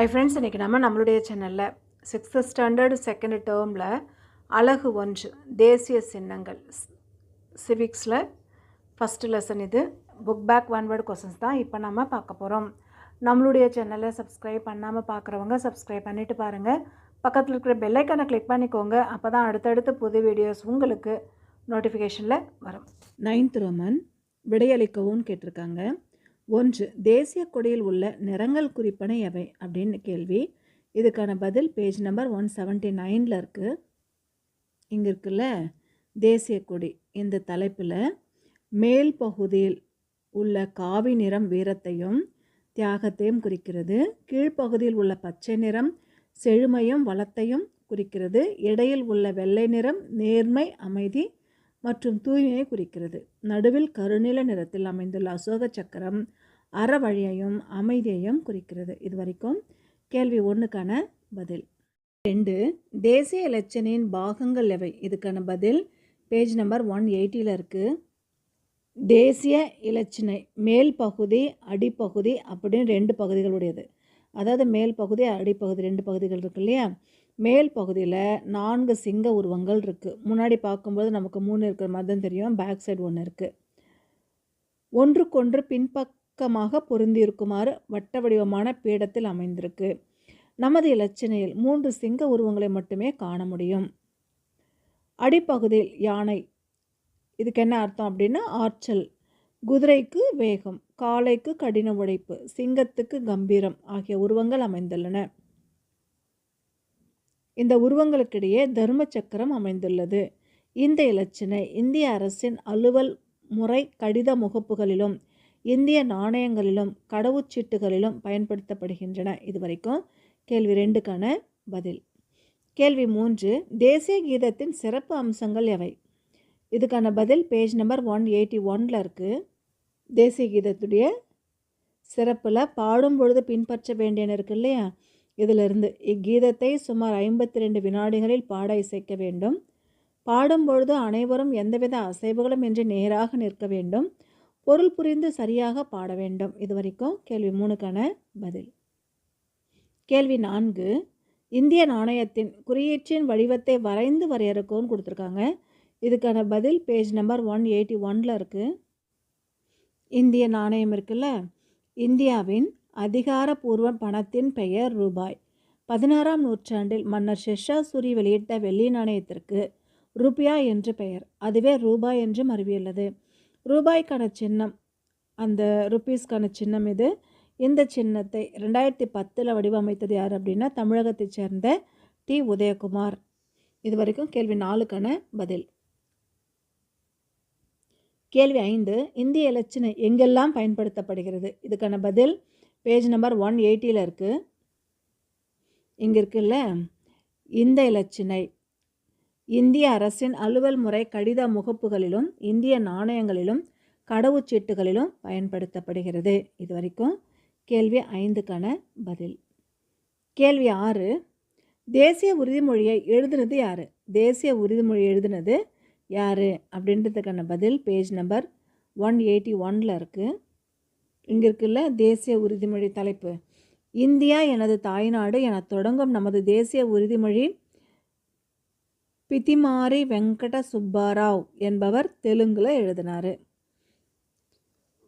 ஐ friends இன்றைக்கி நம்ம நம்மளுடைய சேனலில் சிக்ஸ்த்து ஸ்டாண்டர்டு செகண்ட் டேர்மில் அழகு ஒன்று தேசிய சின்னங்கள். சிவிக்ஸில் ஃபஸ்ட்டு லெசன் இது. Book back one word questions தான் இப்போ நம்ம பார்க்க போகிறோம் நம்மளுடைய சேனலை சப்ஸ்கிரைப் பண்ணாமல் பார்க்குறவங்க சப்ஸ்கிரைப் பண்ணிவிட்டு பாருங்கள் பக்கத்தில் இருக்கிற பெல்லைக்கானை கிளிக் பண்ணிக்கோங்க. அப்போ தான் அடுத்தடுத்து புது வீடியோஸ் உங்களுக்கு நோட்டிஃபிகேஷனில் வரும். நைன்த் ரோமன் விடையளிக்கவும் கேட்டிருக்காங்க. ஒன்று தேசிய கொடியில் உள்ள நிறங்கள் குறிப்பன எவை? அப்படின்னு கேள்வி. இதுக்கான பதில் பேஜ் நம்பர் ஒன் செவன்ட்டி நைனில் இருக்குது இங்கே இருக்குல்ல? தேசிய கொடி இந்த தலைப்பில். மேல் பகுதியில் உள்ள காவி நிறம் வீரத்தையும் தியாகத்தையும் குறிக்கிறது. கீழ்ப்பகுதியில் உள்ள பச்சை நிறம் செழுமையும் வளத்தையும் குறிக்கிறது. இடையில் உள்ள வெள்ளை நிறம் நேர்மை அமைதி மற்றும் தூய்மையை குறிக்கிறது. நடுவில் கருநில நிறத்தில் அமைந்துள்ள அசோக சக்கரம் அறவழியையும் அமைதியையும் குறிக்கிறது. இது வரைக்கும் கேள்வி ஒன்றுக்கான பதில். ரெண்டு தேசிய இலச்சனையின் பாகங்கள் எவை? இதுக்கான பதில் பேஜ் நம்பர் ஒன் எயிட்டியில் இருக்குது தேசிய இலச்சினை மேல் பகுதி அடிப்பகுதி அப்படின்னு ரெண்டு பகுதிகளுடையது. அதாவது மேல் பகுதி அடிப்பகுதி ரெண்டு பகுதிகள் இருக்கு இல்லையா? மேல் பகுதியில் நான்கு சிங்க உருவங்கள் இருக்குது முன்னாடி பார்க்கும்போது நமக்கு மூணு இருக்கிற மாதிரி தான் தெரியும். பேக் சைடு ஒன்று இருக்குது ஒன்றுக்கொன்று பின்பக்கமாக பொருந்தியிருக்குமாறு வட்ட வடிவமான பீடத்தில் அமைந்திருக்கு. நமது இலச்சினையில் மூன்று சிங்க உருவங்களை மட்டுமே காண முடியும். அடிப்பகுதியில் யானை. இதுக்கு என்ன அர்த்தம் அப்படின்னா ஆற்றல். குதிரைக்கு வேகம். காளைக்கு கடின உழைப்பு. சிங்கத்துக்கு கம்பீரம் ஆகிய உருவங்கள் அமைந்துள்ளன. இந்த உருவங்களுக்கிடையே தர்ம சக்கரம் அமைந்துள்ளது. இந்த இலச்சினை இந்திய அரசின் அலுவல் முறை கடித முகப்புகளிலும் இந்திய நாணயங்களிலும் கடவுச்சீட்டுகளிலும் பயன்படுத்தப்படுகின்றன. இது வரைக்கும் கேள்வி ரெண்டுக்கான பதில். கேள்வி மூன்று தேசிய கீதத்தின் சிறப்பு அம்சங்கள் எவை? இதுக்கான பதில் பேஜ் நம்பர் ஒன் எயிட்டி ஒனில் இருக்குது தேசிய கீதத்துடைய சிறப்பில் பாடும் பொழுது பின்பற்ற வேண்டியன இருக்கு இல்லையா? இதிலிருந்து இக்கீதத்தை சுமார் ஐம்பத்தி ரெண்டு வினாடிகளில் பாட இசைக்க வேண்டும். பாடும் பொழுது அனைவரும் எந்தவித அசைவுகளும் இன்றி நேராக நிற்க வேண்டும். பொருள் புரிந்து சரியாக பாட வேண்டும். இது வரைக்கும் கேள்வி மூணுக்கான பதில். கேள்வி நான்கு. இந்திய நாணயத்தின் குறியீற்றின் வடிவத்தை வரைந்து வரையறுக்கவும் கொடுத்துருக்காங்க. இதுக்கான பதில் பேஜ் நம்பர் ஒன் எயிட்டி ஒனில் இருக்குது இந்திய நாணயம் இருக்குல்ல? இந்தியாவின் அதிகாரப்பூர்வ பணத்தின் பெயர் ரூபாய். பதினாறாம் நூற்றாண்டில் மன்னர் ஷெஷா சூரி வெளியிட்ட வெள்ளி நாணயத்திற்கு ரூபியா என்று பெயர். அதுவே ரூபாய் என்று அறிவியுள்ளது ரூபாய்க்கான சின்னம் அந்த ருப்பீஸ்க்கான சின்னம் இது. இந்த சின்னத்தை ரெண்டாயிரத்தி பத்தில் வடிவமைத்தது யார் அப்படின்னா தமிழகத்தைச் சேர்ந்த டி. உதயகுமார். இது வரைக்கும் கேள்வி நாலுக்கான பதில். கேள்வி ஐந்து இந்திய இலச்சினை எங்கெல்லாம் பயன்படுத்தப்படுகிறது? இதுக்கான பதில் பேஜ் நம்பர் ஒன் எயிட்டியில் இருக்குது இங்கே இருக்குல்ல? இந்த இலச்சினை. இந்திய அரசின் அலுவல் முறை கடித முகப்புகளிலும் இந்திய நாணயங்களிலும் கடவுச்சீட்டுகளிலும் பயன்படுத்தப்படுகிறது. இது வரைக்கும் கேள்வி ஐந்துக்கான பதில். கேள்வி ஆறு தேசிய உறுதிமொழியை எழுதுனது யார்? தேசிய உறுதிமொழி எழுதுனது யார்? அப்படின்றதுக்கான பதில் பேஜ் நம்பர் ஒன் எயிட்டி ஒனில் இருக்குது இங்கே இருக்குல்ல தேசிய உறுதிமொழி தலைப்பு. இந்தியா எனது தாய்நாடு என தொடங்கும் நமது தேசிய உறுதிமொழி பிதிமாரி வெங்கட சுப்பாராவ் என்பவர் தெலுங்கில் எழுதினார்.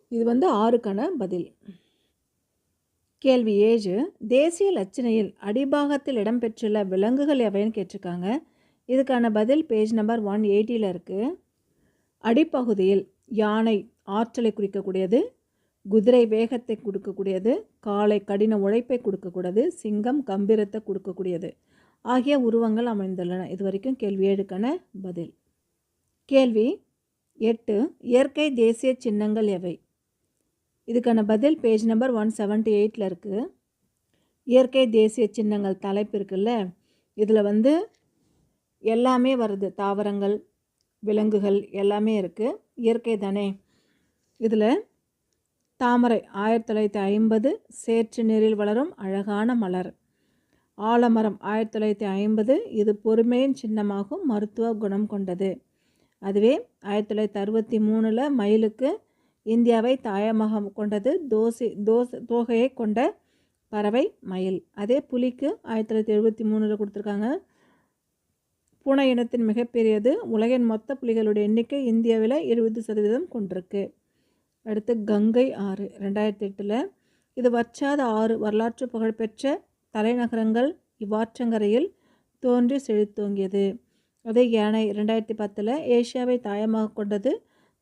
இது வந்து ஆறுக்கான பதில். கேள்வி ஏழு. தேசிய லட்சணையில் அடிபாகத்தில் இடம்பெற்றுள்ள விலங்குகள் எவைன்னு கேட்டிருக்காங்க. இதுக்கான பதில் பேஜ் நம்பர் ஒன் எயிட்டியில் இருக்குது அடிப்பகுதியில் யானை ஆற்றலை குறிக்கக்கூடியது குதிரை வேகத்தை கொடுக்கக்கூடியது காலை கடின உழைப்பை கொடுக்கக்கூடியது சிங்கம் கம்பீரத்தை கொடுக்கக்கூடியது. ஆகிய உருவங்கள் அமைந்துள்ளன. இது வரைக்கும் கேள்வி ஏழுக்கான பதில். கேள்வி எட்டு இயற்கை தேசிய சின்னங்கள் எவை? இதுக்கான பதில் பேஜ் நம்பர் ஒன் செவன்ட்டி எயிட்டில் இருக்குது இயற்கை தேசிய சின்னங்கள் தலைப்பு இருக்குல்ல? இதில் வந்து எல்லாமே வருது. தாவரங்கள் விலங்குகள் எல்லாமே இருக்குது இயற்கை தானே? இதில் தாமரை ஆயிரத்தி தொள்ளாயிரத்தி ஐம்பது சேற்று நீரில் வளரும் அழகான மலர். ஆலமரம் ஆயிரத்தி தொள்ளாயிரத்தி ஐம்பது இது பொறுமையின் சின்னமாகும் மருத்துவ குணம் கொண்டது. அதுவே ஆயிரத்தி தொள்ளாயிரத்தி அறுபத்தி மூணில் மயிலுக்கு இந்தியாவை தாயமாக கொண்டது தோசை தோச தோகையை கொண்ட பறவை மயில். அதே புலிக்கு ஆயிரத்தி தொள்ளாயிரத்தி எழுபத்தி மூணில் கொடுத்துருக்காங்க. பூனை இனத்தின் மிகப்பெரியது. உலகின் மொத்த புலிகளுடைய எண்ணிக்கை இந்தியாவில் எழுபது சதவீதம் கொண்டிருக்கு. அடுத்து கங்கை ஆறு ரெண்டாயிரத்தி எட்டில் இது வற்றாத ஆறு வரலாற்று புகழ்பெற்ற தலைநகரங்கள் இவ்வாற்றங்கரையில் தோன்றி செழித்தோங்கியது. அதே யானை ரெண்டாயிரத்தி பத்தில் ஏசியாவை தாயமாக கொண்டது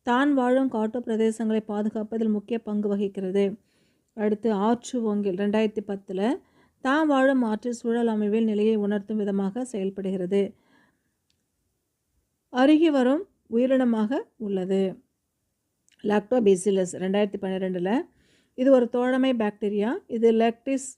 தான் வாழும் காட்டு பிரதேசங்களை பாதுகாப்பதில் முக்கிய பங்கு வகிக்கிறது. அடுத்து ஆற்று ஓங்கில் ரெண்டாயிரத்தி பத்தில் தான் வாழும் ஆற்று சூழல் அமைவில் நிலையை உணர்த்தும் விதமாக செயல்படுகிறது. அருகி வரும் உயிரினமாக உள்ளது. லாக்டோபேசிலஸ் ரெண்டாயிரத்தி பன்னிரெண்டில். இது ஒரு தோழமை பாக்டீரியா இது லாக்டிஸ்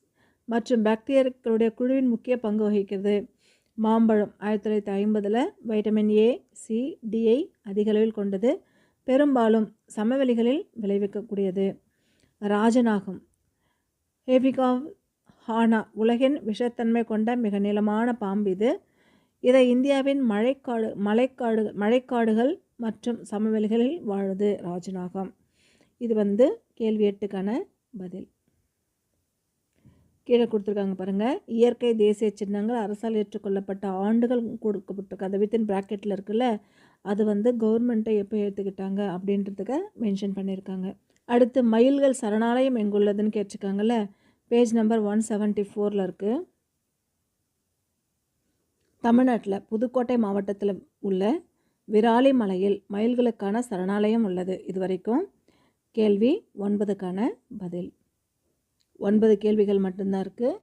மற்றும் பாக்டீரியாக்களுடைய குழுவின் முக்கிய பங்கு வகிக்கிறது. மாம்பழம் ஆயிரத்தி தொள்ளாயிரத்தி ஐம்பதில் வைட்டமின் ஏ சி டியை அதிகளவில் கொண்டது. பெரும்பாலும் சமவெளிகளில் விளைவிக்கக்கூடியது. ராஜநாகம். ஹேபிகாவ் ஹானா உலகின் விஷத்தன்மை கொண்ட மிக நீளமான பாம்பு இது. இதை இந்தியாவின் மழைக்காடு மழைக்காடு மழைக்காடுகள் மற்றும் சமவெளிகளில் வாழுது ராஜநாகம் இது வந்து கேள்வி எட்டுக்கான பதில். கீழே கொடுத்துருக்காங்க பாருங்கள் இயற்கை தேசிய சின்னங்கள் அரசால் ஏற்றுக்கொள்ளப்பட்ட ஆண்டுகள் கொடுக்கப்பட்டிருக்கு. அது வித்தின் ப்ராக்கெட்டில் இருக்குல்ல அது வந்து கவர்மெண்ட்டை எப்போ ஏற்றுக்கிட்டாங்க அப்படின்றதுக்கு மென்ஷன் பண்ணியிருக்காங்க. அடுத்து மயில்கள் சரணாலயம் எங்குள்ளதுன்னு கேட்டிருக்காங்கல்ல பேஜ் நம்பர் ஒன் செவன்ட்டி ஃபோரில் இருக்குது தமிழ்நாட்டில் புதுக்கோட்டை மாவட்டத்தில் உள்ள விராலி மலையில் மயில்களுக்கான சரணாலயம் உள்ளது. இது வரைக்கும் கேள்வி ஒன்பதுக்கான பதில். ஒன்பது கேள்விகள் மட்டும்தான் இருக்குது